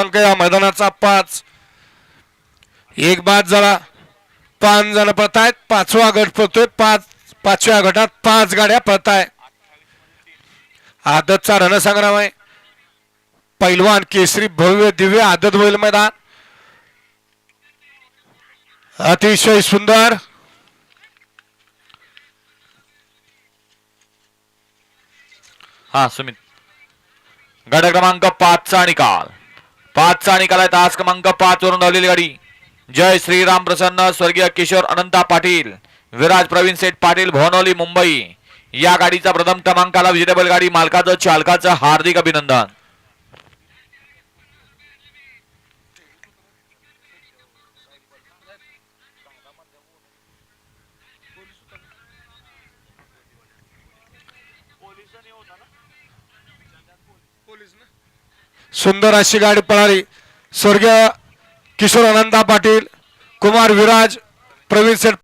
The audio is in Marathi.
या मैदानाचा पाच. एक बाद झाला पाच जण पळत आहेत पाचवा गट पळतोय. पाच पाचव्या गटात पाच गाड्या पळत आहे आदतचा रणसंग्राम आहे. पैलवान केसरी भव्य दिव्य आदत होईल मैदान. अतिशय सुंदर. हा सुमित. गट क्रमांक पाचचा निकाल. पाचचा निकाल आहे. तास क्रमांक पाच वरून धावलेली गाडी. जय श्रीराम प्रसन्न स्वर्गीय किशोर अनंता पाटील विराज प्रवीण सेठ पाटील भवनोली मुंबई. या गाडीचा प्रथम क्रमांकाला विजेतेबल गाडी मालकाचं चालकाचं हार्दिक अभिनंदन. सुंदर अशी गाडी पळाली. स्वर्गीय किशोर अनंता पाटील कुमार विराज प्रवीण सेठ